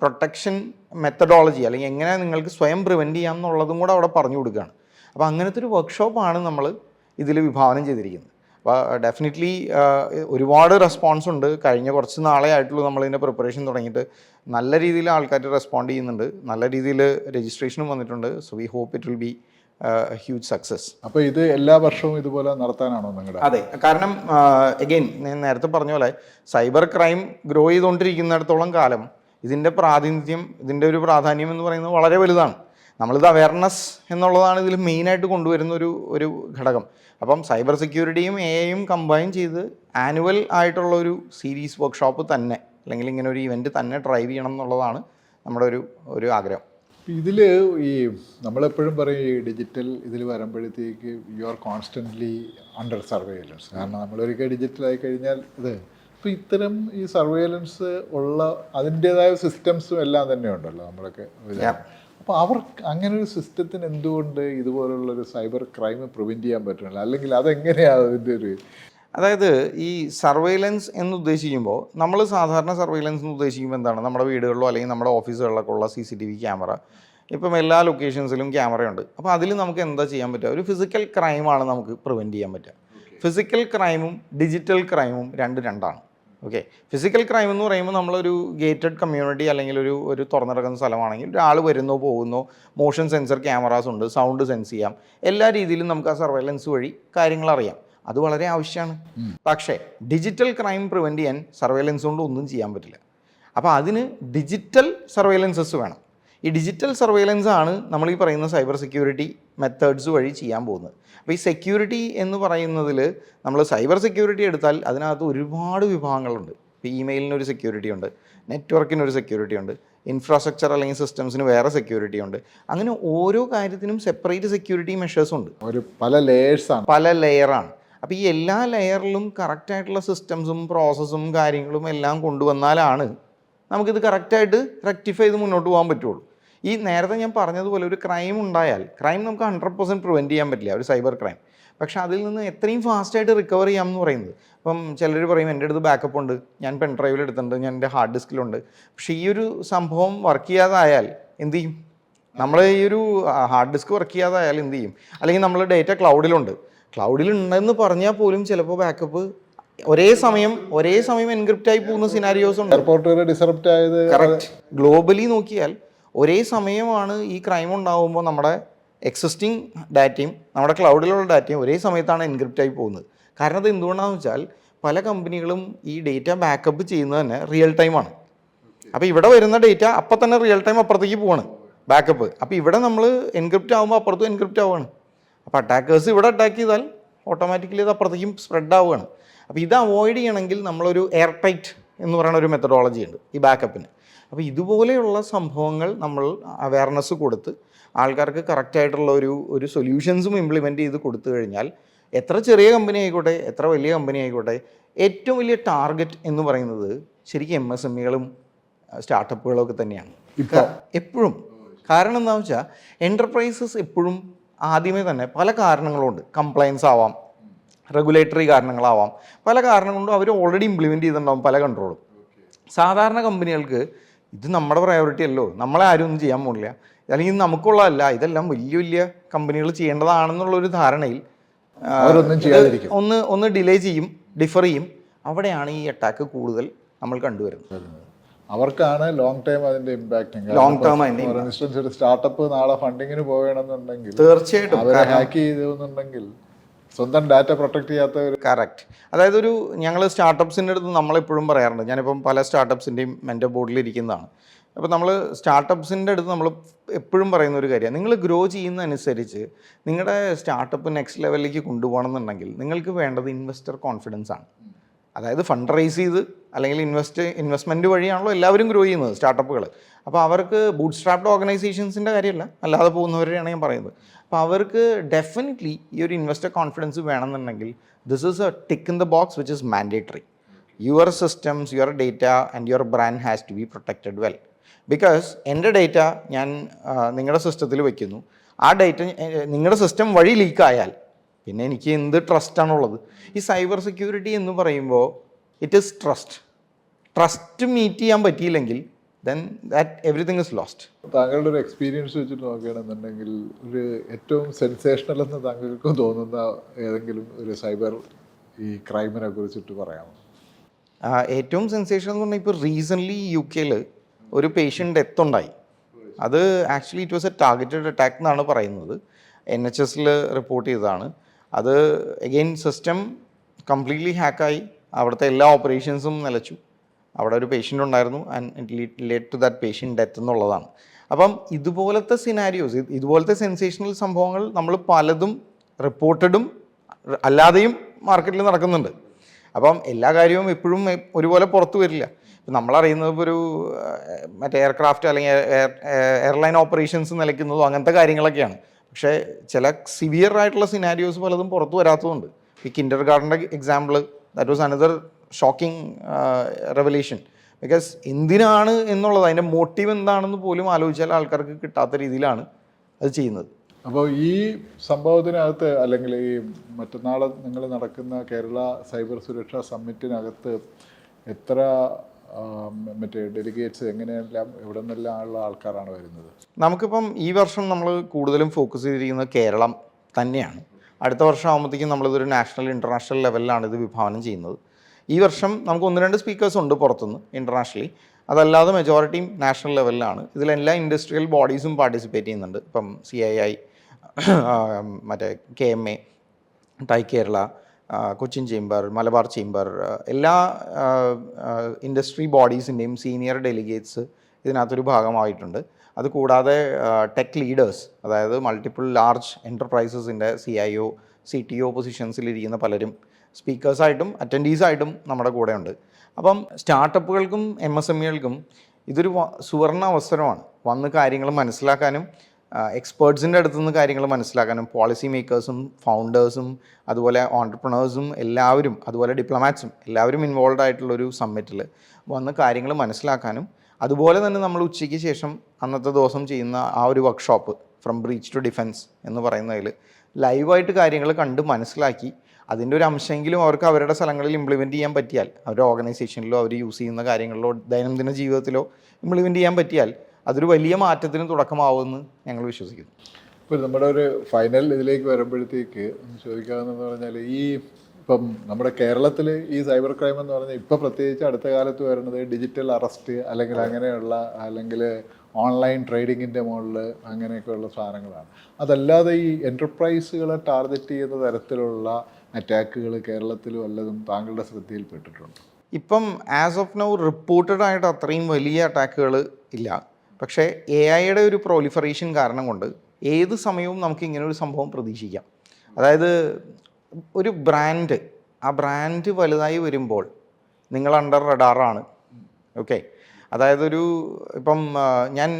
പ്രൊട്ടക്ഷൻ മെത്തഡോളജി അല്ലെങ്കിൽ എങ്ങനെ നിങ്ങൾക്ക് സ്വയം പ്രിവെന്റ് ചെയ്യാം എന്നുള്ളതും കൂടെ അവിടെ പറഞ്ഞു കൊടുക്കുകയാണ്. അപ്പോൾ അങ്ങനത്തെ ഒരു വർക്ക്ഷോപ്പാണ് നമ്മൾ ഇതിൽ വിഭാവനം ചെയ്തിരിക്കുന്നത്. അപ്പോൾ ഡെഫിനറ്റ്ലി ഒരുപാട് റെസ്പോൺസ് ഉണ്ട്. കഴിഞ്ഞ കുറച്ച് നാളെ ആയിട്ടുള്ളൂ നമ്മളിതിന്റെ പ്രിപ്പറേഷൻ തുടങ്ങിയിട്ട് നല്ല രീതിയിൽ ആൾക്കാർ റെസ്പോണ്ട് ചെയ്യുന്നുണ്ട്. നല്ല രീതിയിൽ രജിസ്ട്രേഷനും വന്നിട്ടുണ്ട്. So we hope it will be huge success അപ്പോൾ ഇത് എല്ലാ വർഷവും ഇതുപോലെ നടത്താനാണോ നിങ്ങളുടെ? അതെ. കാരണം എഗെയിൻ ഞാൻ നേരത്തെ പറഞ്ഞ പോലെ സൈബർ ക്രൈം ഗ്രോ ചെയ്തുകൊണ്ടിരിക്കുന്നിടത്തോളം കാലം ഇതിന്റെ പ്രാതിനിധ്യം ഇതിന്റെ ഒരു പ്രാധാന്യം എന്ന് പറയുന്നത് വളരെ വലുതാണ്. നമ്മളിത് അവയർനെസ് എന്നുള്ളതാണ് ഇതിൽ മെയിനായിട്ട് കൊണ്ടുവരുന്ന ഒരു ഒരു ഘടകം. അപ്പം സൈബർ സെക്യൂരിറ്റിയും എ ഐയും കമ്പൈൻ ചെയ്ത് ആനുവൽ ആയിട്ടുള്ള ഒരു സീരീസ് വർക്ക്ഷോപ്പ് തന്നെ അല്ലെങ്കിൽ ഇങ്ങനെ ഒരു ഇവന്റ് തന്നെ ഡ്രൈവ് ചെയ്യണം എന്നുള്ളതാണ് നമ്മുടെ ഒരു ഒരു ആഗ്രഹം. ഇതിൽ ഈ നമ്മളെപ്പോഴും പറയും ഈ ഡിജിറ്റൽ ഇതിൽ വരുമ്പോഴത്തേക്ക് you are constantly under surveillance കാരണം നമ്മളൊരിക്കൽ ഡിജിറ്റലായി കഴിഞ്ഞാൽ ഇത് അപ്പോൾ ഇത്തരം ഈ സർവൈലൻസ് ഉള്ള അതിന്റേതായ സിസ്റ്റംസും എല്ലാം തന്നെ ഉണ്ടല്ലോ നമ്മളൊക്കെ. അപ്പോൾ അവർ അങ്ങനെ ഒരു സിസ്റ്റത്തിന് എന്തുകൊണ്ട് ഇതുപോലുള്ളൊരു സൈബർ ക്രൈം പ്രിവെന്റ് ചെയ്യാൻ പറ്റുന്നില്ല? അല്ലെങ്കിൽ അതെങ്ങനെയാണ് അതിന്റെ ഒരു അതായത് ഈ സർവൈലൻസ് എന്ന് ഉദ്ദേശിക്കുമ്പോൾ നമ്മൾ സാധാരണ സർവൈലൻസ് എന്ന് ഉദ്ദേശിക്കുമ്പോൾ എന്താണ്? നമ്മുടെ വീടുകളിലോ അല്ലെങ്കിൽ നമ്മുടെ ഓഫീസുകളിലൊക്കെ ഉള്ള C C T V camera. ഇപ്പം എല്ലാ ലൊക്കേഷൻസിലും ക്യാമറയുണ്ട്. അപ്പോൾ അതിൽ നമുക്ക് എന്താ ചെയ്യാൻ പറ്റുക? ഒരു ഫിസിക്കൽ ക്രൈമാണ് നമുക്ക് പ്രിവെന്റ് ചെയ്യാൻ പറ്റുക. ഫിസിക്കൽ ക്രൈമും ഡിജിറ്റൽ ക്രൈമും രണ്ട് രണ്ടാണ്. ഓക്കെ ഫിസിക്കൽ ക്രൈം എന്ന് പറയുമ്പോൾ നമ്മളൊരു ഗേറ്റഡ് കമ്മ്യൂണിറ്റി അല്ലെങ്കിൽ ഒരു ഒരു തുറന്നിടക്കുന്ന സ്ഥലമാണെങ്കിൽ ഒരാൾ വരുന്നോ പോകുന്നോ മോഷൻ സെൻസർ ക്യാമറാസ് ഉണ്ട് സൗണ്ട് സെൻസ് ചെയ്യാം. എല്ലാ രീതിയിലും നമുക്ക് ആ സർവൈലൻസ് വഴി കാര്യങ്ങൾ അറിയാം. അത് വളരെ ആവശ്യമാണ്. പക്ഷേ ഡിജിറ്റൽ ക്രൈം പ്രിവെന്റ് ചെയ്യാൻ സർവൈലൻസ് കൊണ്ട് ഒന്നും ചെയ്യാൻ പറ്റില്ല. അപ്പോൾ അതിന് ഡിജിറ്റൽ സർവൈലൻസസ് വേണം. ഈ ഡിജിറ്റൽ സർവൈലൻസ് ആണ് നമ്മൾ ഈ പറയുന്ന സൈബർ സെക്യൂരിറ്റി മെത്തേഡ്സ് വഴി ചെയ്യാൻ പോകുന്നത്. അപ്പോൾ ഈ സെക്യൂരിറ്റി എന്ന് പറയുന്നതിൽ നമ്മൾ സൈബർ സെക്യൂരിറ്റി എടുത്താൽ അതിനകത്ത് ഒരുപാട് വിഭാഗങ്ങളുണ്ട്. ഇപ്പോൾ ഇമെയിലിന് ഒരു സെക്യൂരിറ്റി ഉണ്ട് നെറ്റ്വർക്കിന് ഒരു സെക്യൂരിറ്റി ഉണ്ട് ഇൻഫ്രാസ്ട്രക്ചർ അല്ലെങ്കിൽ സിസ്റ്റംസിന് വേറെ സെക്യൂരിറ്റി ഉണ്ട്. അങ്ങനെ ഓരോ കാര്യത്തിനും സെപ്പറേറ്റ് സെക്യൂരിറ്റി മെഷേഴ്സ് ഉണ്ട്. ഒരു പല ലേയേഴ്സാണ് പല ലെയറാണ് അപ്പോൾ ഈ എല്ലാ ലെയറിലും കറക്റ്റായിട്ടുള്ള സിസ്റ്റംസും പ്രോസസ്സും കാര്യങ്ങളും എല്ലാം കൊണ്ടുവന്നാലാണ് നമുക്കിത് കറക്റ്റായിട്ട് റെക്ടിഫൈ ചെയ്ത് മുന്നോട്ട് പോകാൻ പറ്റുള്ളൂ. ഈ നേരത്തെ ഞാൻ പറഞ്ഞതുപോലെ ഒരു ക്രൈം ഉണ്ടായാൽ ക്രൈം നമുക്ക് ഹൺഡ്രഡ് പെർസെന്റ് പ്രിവെന്റ് ചെയ്യാൻ പറ്റില്ല ഒരു സൈബർ ക്രൈം പക്ഷേ അതിൽ നിന്ന് എത്രയും ഫാസ്റ്റായിട്ട് റിക്കവർ ചെയ്യാം എന്ന് പറയുന്നത്. അപ്പം ചിലർ പറയും എന്റെ അടുത്ത് ബാക്കപ്പ് ഉണ്ട് ഞാൻ പെൻ ഡ്രൈവിൽ എടുത്തിട്ടുണ്ട് ഞാൻ എന്റെ ഹാർഡ് ഡിസ്കിലുണ്ട് പക്ഷേ ഈ ഒരു സംഭവം വർക്ക് ചെയ്യാതായാൽ എന്ത് ചെയ്യും? നമ്മൾ ഈ ഒരു ഹാർഡ് ഡിസ്ക് വർക്ക് ചെയ്യാതായാൽ എന്ത് ചെയ്യും? അല്ലെങ്കിൽ നമ്മൾ ഡേറ്റ ക്ലൗഡിലുണ്ട് ക്ലൗഡിൽ ഉണ്ടെന്ന് പറഞ്ഞാൽ പോലും ചിലപ്പോൾ ബാക്കപ്പ് ഒരേ സമയം ഒരേ സമയം എൻക്രിപ്റ്റ് ആയി പോകുന്ന സിനാരിയോസ് ഉണ്ട്. എയർപോർട്ട് ഡിസറപ്റ്റ് ആയത് കറക്റ്റ് ഗ്ലോബലി നോക്കിയാൽ ഒരേ സമയമാണ് ഈ ക്രൈം ഉണ്ടാകുമ്പോൾ നമ്മുടെ എക്സിസ്റ്റിംഗ് ഡാറ്റയും നമ്മുടെ ക്ലൗഡിലുള്ള ഡാറ്റയും ഒരേ സമയത്താണ് എൻക്രിപ്റ്റ് ആയി പോകുന്നത്. കാരണം അത് എന്തുകൊണ്ടാണെന്ന് വെച്ചാൽ പല കമ്പനികളും ഈ ഡേറ്റ ബാക്കപ്പ് ചെയ്യുന്നത് തന്നെ റിയൽ ടൈമാണ് അപ്പോൾ ഇവിടെ വരുന്ന ഡേറ്റ അപ്പം തന്നെ റിയൽ ടൈം അപ്പുറത്തേക്ക് പോവാണ് ബാക്കപ്പ് അപ്പോൾ ഇവിടെ നമ്മൾ എൻക്രിപ്റ്റ് ആകുമ്പോൾ അപ്പുറത്തും എൻക്രിപ്റ്റ് ആവുകയാണ് അപ്പോൾ അറ്റാക്കേഴ്സ് ഇവിടെ അറ്റാക്ക് ചെയ്താൽ ഓട്ടോമാറ്റിക്കലി അത് അപ്പുറത്തേക്കും സ്പ്രെഡ് ആവുകയാണ്. അപ്പോൾ ഇത് അവോയ്ഡ് ചെയ്യണമെങ്കിൽ നമ്മളൊരു എയർ ടൈറ്റ് എന്ന് പറയുന്ന ഒരു മെത്തഡോളജി ഉണ്ട് ഈ ബാക്കപ്പിന് അപ്പോൾ ഇതുപോലെയുള്ള സംഭവങ്ങൾ നമ്മൾ അവയർനെസ് കൊടുത്ത് ആൾക്കാർക്ക് കറക്റ്റായിട്ടുള്ള ഒരു ഒരു സൊല്യൂഷൻസും ഇംപ്ലിമെന്റ് ചെയ്ത് കൊടുത്തു കഴിഞ്ഞാൽ എത്ര ചെറിയ കമ്പനി ആയിക്കോട്ടെ എത്ര വലിയ കമ്പനി ആയിക്കോട്ടെ ഏറ്റവും വലിയ ടാർഗറ്റ് എന്ന് പറയുന്നത് ശരിക്കും എം എസ് എം ഇകളും സ്റ്റാർട്ടപ്പുകളൊക്കെ തന്നെയാണ്. എപ്പോഴും. കാരണം എന്താണെന്ന് വെച്ചാൽ എന്റർപ്രൈസസ് എപ്പോഴും ആദ്യമേ തന്നെ പല കാരണങ്ങളുണ്ട്. കംപ്ലയൻസ് ആവാം റെഗുലേറ്ററി കാരണങ്ങളാവാം. പല കാരണം കൊണ്ടും അവർ ഓൾറെഡി ഇംപ്ലിമെന്റ് ചെയ്തിട്ടുണ്ടാവും പല കൺട്രോളും സാധാരണ കമ്പനികൾക്ക് ഇത് നമ്മുടെ പ്രയോറിറ്റി അല്ലോ. നമ്മളെ ആരും ഒന്നും ചെയ്യാൻ പോകില്ല അല്ലെങ്കിൽ ഇത് നമുക്കുള്ളതല്ല. ഇതെല്ലാം വലിയ വലിയ കമ്പനികൾ ചെയ്യേണ്ടതാണെന്നുള്ളൊരു ധാരണയിൽ ഒന്ന് ഒന്ന് ഡിലേ ചെയ്യും ഡിഫർ ചെയ്യും. അവിടെയാണ് ഈ അറ്റാക്ക് കൂടുതൽ നമ്മൾ കണ്ടുവരുന്നത്. അവർക്കാണ് ലോങ് ടൈം അതിന്റെ ഇമ്പാക്ട് ലോങ് ടേം ഇൻസ്റ്റൻസ് ഒരു സ്റ്റാർട്ടപ്പ് നാളെ ഫണ്ടിങ്ങിന് പോകണമെന്നുണ്ടെങ്കിൽ തീർച്ചയായിട്ടും. അവരെ ഹാക്ക് ചെയ്തെന്നുണ്ടെങ്കിൽ സ്വന്തം ഡാറ്റ പ്രൊട്ടക്ട് ചെയ്യാത്ത ഒരു കറക്റ്റ് അതായത് ഒരു ഞങ്ങൾ സ്റ്റാർട്ടപ്സിന്റെ അടുത്ത് നമ്മളെപ്പോഴും പറയാറുണ്ട്. ഞാനിപ്പം പല സ്റ്റാർട്ടപ്സിന്റെയും എന്റെ ബോർഡിൽ ഇരിക്കുന്നതാണ്. അപ്പോൾ നമ്മൾ സ്റ്റാർട്ടപ്സിന്റെ അടുത്ത് നമ്മൾ എപ്പോഴും പറയുന്ന ഒരു കാര്യമാണ്. നിങ്ങൾ ഗ്രോ ചെയ്യുന്നതനുസരിച്ച് നിങ്ങളുടെ സ്റ്റാർട്ടപ്പ് നെക്സ്റ്റ് ലെവലിലേക്ക് കൊണ്ടുപോകണം എന്നുണ്ടെങ്കിൽ നിങ്ങൾക്ക് വേണ്ടത് ഇൻവെസ്റ്റർ കോൺഫിഡൻസ് ആണ്. അതായത് ഫണ്ട് റൈസ് ചെയ്ത് അല്ലെങ്കിൽ ഇൻവെസ്റ്റ് ഇൻവെസ്റ്റ്മെന്റ് വഴിയാണല്ലോ എല്ലാവരും ഗ്രോ ചെയ്യുന്നത് സ്റ്റാർട്ടപ്പുകൾ അപ്പോൾ അവർക്ക് ബൂട്ട് സ്ട്രാപ്ഡ് ഓർഗനൈസേഷൻസിന്റെ കാര്യമല്ല അല്ലാതെ പോകുന്നവരെയാണ് ഞാൻ പറയുന്നത്. അപ്പോൾ അവർക്ക് ഡെഫിനറ്റ്ലി ഈ ഒരു ഇൻവെസ്റ്റർ കോൺഫിഡൻസ് വേണമെന്നുണ്ടെങ്കിൽ this is a tick in the box which is mandatory your systems your data and your brand has to be protected well because എന്റെ ഡേറ്റ ഞാൻ നിങ്ങളുടെ സിസ്റ്റത്തിൽ വയ്ക്കുന്നു ആ ഡേറ്റ നിങ്ങളുടെ സിസ്റ്റം വഴി ലീക്കായാൽ പിന്നെ എനിക്ക് എന്ത് ട്രസ്റ്റാണുള്ളത്? ഈ സൈബർ സെക്യൂരിറ്റി എന്ന് പറയുമ്പോൾ it is trust trust meet ചെയ്യാൻ പറ്റിയില്ലെങ്കിൽ then that everything is lost താങ്കളുടെ ഒരു എക്സ്പീരിയൻസ് വെച്ചിട്ട് നോക്കുകയാണെന്നുണ്ടെങ്കിൽ ഒരു ഏറ്റവും സെൻസേഷണൽ എന്ന് താങ്കൾക്ക് തോന്നുന്ന ഏതെങ്കിലും ഒരു സൈബർ ഈ ക്രൈമിനെ കുറിച്ചിട്ട് പറയാമോ? ഏറ്റവും സെൻസേഷൻ എന്ന് പറഞ്ഞാൽ ഇപ്പോൾ റീസെന്റ്ലി യു കെയിൽ ഒരു പേഷ്യന്റ് ഡെത്ത് ഉണ്ടായി. അത് actually it was a targeted attack എന്നാണ് പറയുന്നത്. എൻ എച്ച് എസിൽ റിപ്പോർട്ട് ചെയ്തതാണ്. അത് എഗെയിൻ സിസ്റ്റം കംപ്ലീറ്റ്ലി ഹാക്കായി അവിടുത്തെ എല്ലാ ഓപ്പറേഷൻസും നിലച്ചു. അവിടെ ഒരു പേഷ്യന്റ് ഉണ്ടായിരുന്നു and late to that patient death എന്നുള്ളതാണ്. അപ്പം ഇതുപോലത്തെ സിനാരിയോസ് ഇതുപോലത്തെ സെൻസേഷണൽ സംഭവങ്ങൾ നമ്മൾ പലതും റിപ്പോർട്ടഡും അല്ലാതെയും മാർക്കറ്റിൽ നടക്കുന്നുണ്ട്. അപ്പം എല്ലാ കാര്യവും എപ്പോഴും ഒരുപോലെ പുറത്തു വരില്ല. ഇപ്പം നമ്മളറിയുന്നത് ഒരു മറ്റേ എയർക്രാഫ്റ്റ് അല്ലെങ്കിൽ എയർലൈൻ ഓപ്പറേഷൻസ് നിലയ്ക്കുന്നതോ അങ്ങനത്തെ കാര്യങ്ങളൊക്കെയാണ്. പക്ഷേ ചില സിവിയർ ആയിട്ടുള്ള സിനാരിയോസ് പലതും പുറത്തു വരാത്തതുണ്ട്. ഈ കിൻഡർ ഗാർഡന്റെ example that was another shocking revelation because എന്തിനാണ് എന്നുള്ളത് അതിന്റെ മോട്ടീവ് എന്താണെന്ന് പോലും ആലോചിച്ചാൽ ആൾക്കാർക്ക് കിട്ടാത്ത രീതിയിലാണ് അത് ചെയ്യുന്നത്. അപ്പോൾ ഈ സംഭവത്തിനകത്ത് അല്ലെങ്കിൽ ഈ മറ്റന്നാൾ നിങ്ങൾ നടക്കുന്ന കേരള സൈബർ സുരക്ഷാ സമ്മിറ്റിനകത്ത് എത്ര മറ്റേ ഡെലിഗേറ്റ്സ് എങ്ങനെയെല്ലാം എവിടെ നിന്നെല്ലാം ഉള്ള ആൾക്കാരാണ് വരുന്നത്? നമുക്കിപ്പം ഈ വർഷം നമ്മൾ കൂടുതലും ഫോക്കസ് ചെയ്തിരിക്കുന്നത് കേരളം തന്നെയാണ്. അടുത്ത വർഷം ആകുമ്പോഴത്തേക്കും നമ്മളിതൊരു നാഷണൽ ഇന്റർനാഷണൽ ലെവലിലാണ് ഇത് വിഭാവനം ചെയ്യുന്നത്. ഈ വർഷം നമുക്ക് ഒന്ന് രണ്ട് സ്പീക്കേഴ്സ് ഉണ്ട് പുറത്തുനിന്ന് ഇന്റർനാഷണലി അതല്ലാതെ മെജോറിറ്റിയും നാഷണൽ ലെവലിലാണ് ഇതിലെല്ലാ ഇൻഡസ്ട്രിയൽ ബോഡീസും പാർട്ടിസിപ്പേറ്റ് ചെയ്യുന്നുണ്ട്. ഇപ്പം സി ഐ ഐ മറ്റേ K M A TiE Kerala Cochin chamber Malabar chamber എല്ലാ ഇൻഡസ്ട്രി ബോഡീസിന്റെയും സീനിയർ ഡെലിഗേറ്റ്സ് ഇതിനകത്തൊരു ഭാഗമായിട്ടുണ്ട്. അതുകൂടാതെ ടെക് ലീഡേഴ്സ് അതായത് multiple large എന്റർപ്രൈസസിന്റെ C I O C T O പൊസിഷൻസിലിരിക്കുന്ന പലരും സ്പീക്കേഴ്സായിട്ടും അറ്റൻഡീസായിട്ടും നമ്മുടെ കൂടെയുണ്ട്. അപ്പം സ്റ്റാർട്ടപ്പുകൾക്കും എം എസ് എം ഇകൾക്കും ഇതൊരു സുവർണ അവസരമാണ്. വന്ന് കാര്യങ്ങൾ മനസ്സിലാക്കാനും എക്സ്പേർട്സിന്റെ അടുത്ത് നിന്ന് കാര്യങ്ങൾ മനസ്സിലാക്കാനും പോളിസി മേക്കേഴ്സും ഫൗണ്ടേഴ്സും അതുപോലെ ഓൺടർപ്രണേഴ്സും എല്ലാവരും അതുപോലെ ഡിപ്ലോമാറ്റ്സും എല്ലാവരും ഇൻവോൾവ് ആയിട്ടുള്ളൊരു സമ്മിറ്റിൽ വന്ന് കാര്യങ്ങൾ മനസ്സിലാക്കാനും അതുപോലെ തന്നെ നമ്മൾ ഉച്ചയ്ക്ക് ശേഷം അന്നത്തെ ദിവസം ചെയ്യുന്ന ആ ഒരു workshop from breach to defence എന്ന് പറയുന്നതിൽ ലൈവായിട്ട് കാര്യങ്ങൾ കണ്ട് മനസ്സിലാക്കി അതിന്റെ ഒരു അംശമെങ്കിലും അവർക്ക് അവരുടെ സ്ഥലങ്ങളിൽ ഇംപ്ലിമെന്റ് ചെയ്യാൻ പറ്റിയാൽ അവരുടെ ഓർഗനൈസേഷനിലോ അവർ യൂസ് ചെയ്യുന്ന കാര്യങ്ങളിലോ ദൈനംദിന ജീവിതത്തിലോ ഇംപ്ലിമെന്റ് ചെയ്യാൻ പറ്റിയാൽ അതൊരു വലിയ മാറ്റത്തിന് തുടക്കമാവുമെന്ന് ഞങ്ങൾ വിശ്വസിക്കുന്നു. ഇപ്പോൾ നമ്മുടെ ഒരു ഫൈനൽ ഇതിലേക്ക് വരുമ്പോഴത്തേക്ക് ചോദിക്കാമെന്ന് പറഞ്ഞാൽ ഈ ഇപ്പം നമ്മുടെ കേരളത്തിൽ ഈ സൈബർ ക്രൈം എന്ന് പറഞ്ഞാൽ ഇപ്പോൾ പ്രത്യേകിച്ച് അടുത്ത കാലത്ത് വരുന്നത് ഡിജിറ്റൽ അറസ്റ്റ് അല്ലെങ്കിൽ അങ്ങനെയുള്ള അല്ലെങ്കിൽ ഓൺലൈൻ ട്രേഡിങ്ങിന്റെ മുകളിൽ അങ്ങനെയൊക്കെയുള്ള സാധനങ്ങളാണ്. അതല്ലാതെ ഈ എന്റർപ്രൈസുകളെ ടാർഗറ്റ് ചെയ്യുന്ന തരത്തിലുള്ള അറ്റാക്കുകൾ കേരളത്തിൽ വല്ലതും താങ്കളുടെ ശ്രദ്ധയിൽപ്പെട്ടിട്ടുണ്ട്? ഇപ്പം ആസ് ഓഫ് നൗ റിപ്പോർട്ടഡ് ആയിട്ട് അത്രയും വലിയ അറ്റാക്കുകൾ ഇല്ല. പക്ഷേ എ ഐയുടെ ഒരു പ്രോലിഫറേഷൻ കാരണം കൊണ്ട് ഏത് സമയവും നമുക്ക് ഇങ്ങനെ ഒരു സംഭവം പ്രതീക്ഷിക്കാം. അതായത് ഒരു ബ്രാൻഡ് ആ ബ്രാൻഡ് വലുതായി വരുമ്പോൾ നിങ്ങൾ അണ്ടർ റഡാറാണ് ഓക്കെ അതായത് ഒരു ഇപ്പം ഞാൻ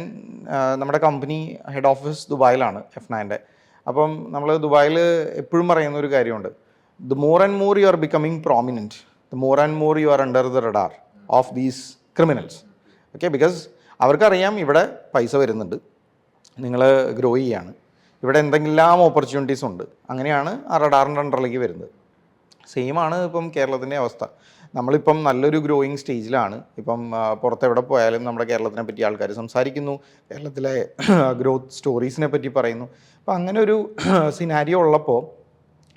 നമ്മുടെ കമ്പനി ഹെഡ് ഓഫീസ് ദുബായിലാണ് എഫ് നയന്റെ അപ്പം നമ്മൾ ദുബായിൽ എപ്പോഴും പറയുന്ന ഒരു കാര്യമുണ്ട്. The more and more you are becoming prominent the more and more you are under the radar of these criminals okay because അവർക്കറിയാം ഇവിടെ പൈസ വരുന്നുണ്ട്. നിങ്ങൾ ഗ്രോ ചെയ്യാണ്. ഇവിടെ എന്തെങ്കിലും ഓപ്പർച്യൂണിറ്റീസ് ഉണ്ട്. അങ്ങനെയാണ് ആ റഡാറിന്റെ അണ്ടറിലേക്ക് വരുന്നത്. സെയിം ആണ് ഇപ്പം കേരളത്തിന്റെ അവസ്ഥ. നമ്മളിപ്പം നല്ലൊരു ഗ്രോയിങ് സ്റ്റേജിലാണ് ഇപ്പം പുറത്തെവിടെ പോയാലും നമ്മുടെ കേരളത്തിനെ പറ്റി ആൾക്കാർ സംസാരിക്കുന്നു. കേരളത്തിലെ ഗ്രോത്ത് സ്റ്റോറീസിനെ പറ്റി പറയുന്നു. അപ്പം അങ്ങനെ ഒരു സിനാരിയോ ഉള്ളപ്പോൾ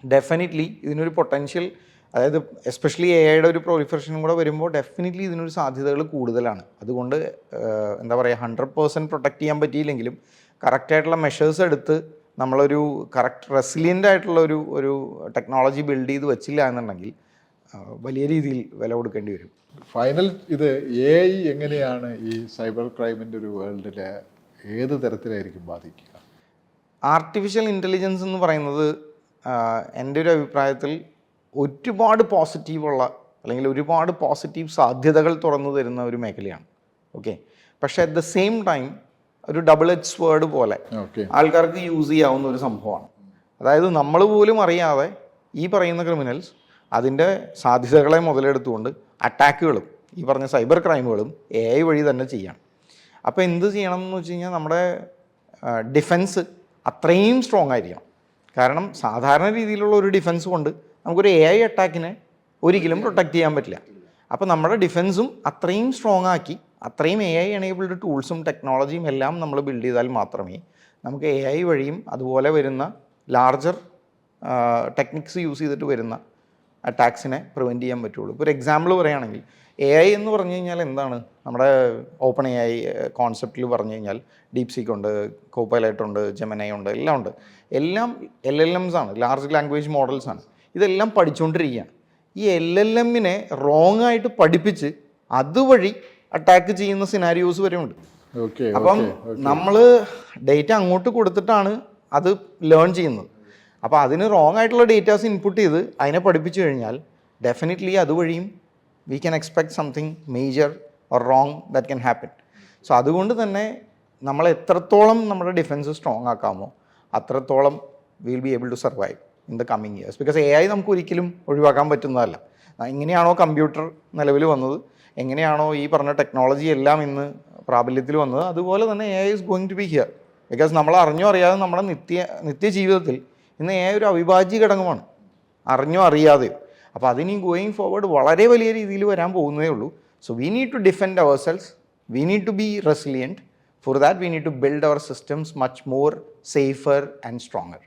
ഡെഫിനറ്റ്ലി ഇതിനൊരു പൊട്ടൻഷ്യൽ അതായത് എസ്പെഷ്യലി എ ഐയുടെ ഒരു പ്രോലിഫറേഷനും കൂടെ വരുമ്പോൾ ഡെഫിനറ്റ്ലി ഇതിനൊരു സാധ്യതകൾ കൂടുതലാണ്. അതുകൊണ്ട് എന്താ പറയുക ഹൺഡ്രഡ് പേഴ്സന്റ് പ്രൊട്ടക്റ്റ് ചെയ്യാൻ പറ്റിയില്ലെങ്കിലും കറക്റ്റായിട്ടുള്ള മെഷേഴ്സ് എടുത്ത് നമ്മളൊരു കറക്റ്റ് റെസിലിയന്റ് ആയിട്ടുള്ള ഒരു ഒരു ടെക്നോളജി ബിൽഡ് ചെയ്ത് വെച്ചില്ല എന്നുണ്ടെങ്കിൽ വലിയ രീതിയിൽ വില കൊടുക്കേണ്ടി വരും. ഫൈനൽ ഇത് എ ഐ എങ്ങനെയാണ് ഈ സൈബർ ക്രൈമിന്റെ ഒരു വേൾഡിലെ ഏത് തരത്തിലായിരിക്കും ബാധിക്കുക? ആർട്ടിഫിഷ്യൽ ഇന്റലിജൻസ് എന്ന് പറയുന്നത് എന്റെ ഒരു അഭിപ്രായത്തിൽ ഒരുപാട് പോസിറ്റീവുള്ള അല്ലെങ്കിൽ ഒരുപാട് പോസിറ്റീവ് സാധ്യതകൾ തുറന്നു തരുന്ന ഒരു മേഖലയാണ്. ഓക്കെ പക്ഷേ അറ്റ് ദ സെയിം ടൈം ഒരു ഡബിൾ എച്ച് വേർഡ് പോലെ ആൾക്കാർക്ക് യൂസ് ചെയ്യാവുന്ന ഒരു സംഭവമാണ്. അതായത് നമ്മൾ പോലും അറിയാതെ ഈ പറയുന്ന ക്രിമിനൽസ് അതിന്റെ സാധ്യതകളെ മുതലെടുത്തുകൊണ്ട് അറ്റാക്കുകളും ഈ പറഞ്ഞ സൈബർ ക്രൈമുകളും എ ഐ വഴി തന്നെ ചെയ്യാം അപ്പോൾ എന്ത് ചെയ്യണം എന്ന് വെച്ച് കഴിഞ്ഞാൽ നമ്മുടെ ഡിഫൻസ് അത്രയും സ്ട്രോങ് ആയിരിക്കണം. കാരണം സാധാരണ രീതിയിലുള്ള ഒരു ഡിഫൻസ് കൊണ്ട് നമുക്കൊരു എ ഐ അറ്റാക്കിനെ ഒരിക്കലും പ്രൊട്ടക്റ്റ് ചെയ്യാൻ പറ്റില്ല. അപ്പോൾ നമ്മുടെ ഡിഫൻസും അത്രയും സ്ട്രോങ് ആക്കി അത്രയും എ ഐ എണേബിൾഡ് ടൂൾസും ടെക്നോളജിയും എല്ലാം നമ്മൾ ബിൽഡ് ചെയ്താൽ മാത്രമേ നമുക്ക് എ ഐ വഴിയും അതുപോലെ വരുന്ന ലാർജർ ടെക്നിക്സ് യൂസ് ചെയ്തിട്ട് വരുന്ന അറ്റാക്സിനെ പ്രിവെന്റ് ചെയ്യാൻ പറ്റുള്ളൂ. ഇപ്പോൾ ഒരു എക്സാമ്പിൾ പറയുകയാണെങ്കിൽ എ ഐ എന്ന് പറഞ്ഞു കഴിഞ്ഞാൽ എന്താണ്? നമ്മുടെ ഓപ്പൺ എ ഐ കോൺസെപ്റ്റിൽ പറഞ്ഞു കഴിഞ്ഞാൽ ഡീപ് സീക്ക് ഉണ്ട് കോപ്പൈലൈറ്റ് ഉണ്ട് ജെമനൈ ഉണ്ട് എല്ലാം ഉണ്ട്. എല്ലാം എൽ എൽ എംസ് ആണ് ലാർജ് ലാംഗ്വേജ് മോഡൽസ് ആണ്. ഇതെല്ലാം പഠിച്ചുകൊണ്ടിരിക്കുകയാണ്. ഈ എൽ എൽ എമ്മിനെ റോങ് ആയിട്ട് പഠിപ്പിച്ച് അതുവഴി അറ്റാക്ക് ചെയ്യുന്ന സിനാരിയോസ് വരെ ഉണ്ട് ഓക്കെ അപ്പം നമ്മൾ ഡേറ്റ അങ്ങോട്ട് കൊടുത്തിട്ടാണ് അത് ലേൺ ചെയ്യുന്നത്. അപ്പോൾ അതിന് റോങ് ആയിട്ടുള്ള ഡേറ്റാസ് ഇൻപുട്ട് ചെയ്ത് അതിനെ പഠിപ്പിച്ചു കഴിഞ്ഞാൽ definitely അതുവഴിയും we can expect something major or wrong that can happen so അതുകൊണ്ട് തന്നെ നമ്മൾ എത്രത്തോളം നമ്മുടെ ഡിഫൻസ് സ്ട്രോങ് ആക്കാമോ അത്രത്തോളം will be able to survive in the coming years because A I നമുക്ക് ഒരിക്കലും ഒഴിവാക്കാൻ പറ്റുന്നതല്ല. എങ്ങനെയാണോ കമ്പ്യൂട്ടർ നിലവിൽ വന്നത്? എങ്ങനെയാണോ ഈ പറഞ്ഞ ടെക്നോളജി എല്ലാം ഇന്ന് പ്രാബല്യത്തിൽ വന്നത്? അതുപോലെ തന്നെ A I is going to be here because നമ്മൾ അറിഞ്ഞോ അറിയാതെ നമ്മുടെ നിത്യ നിത്യ ജീവിതത്തിൽ ഇന്ന് എ ഐ ഒരു അവിഭാജ്യ ഘടകമാണ്. അറിഞ്ഞോ അറിയാതെയോ. അപ്പോൾ അതിനി ഗോയിങ് ഫോർവേഡ് വളരെ വലിയ രീതിയിൽ വരാൻ പോകുന്നതേ ഉള്ളൂ. So we need to defend ourselves we need to be resilient for that we need to build our systems much more safer and stronger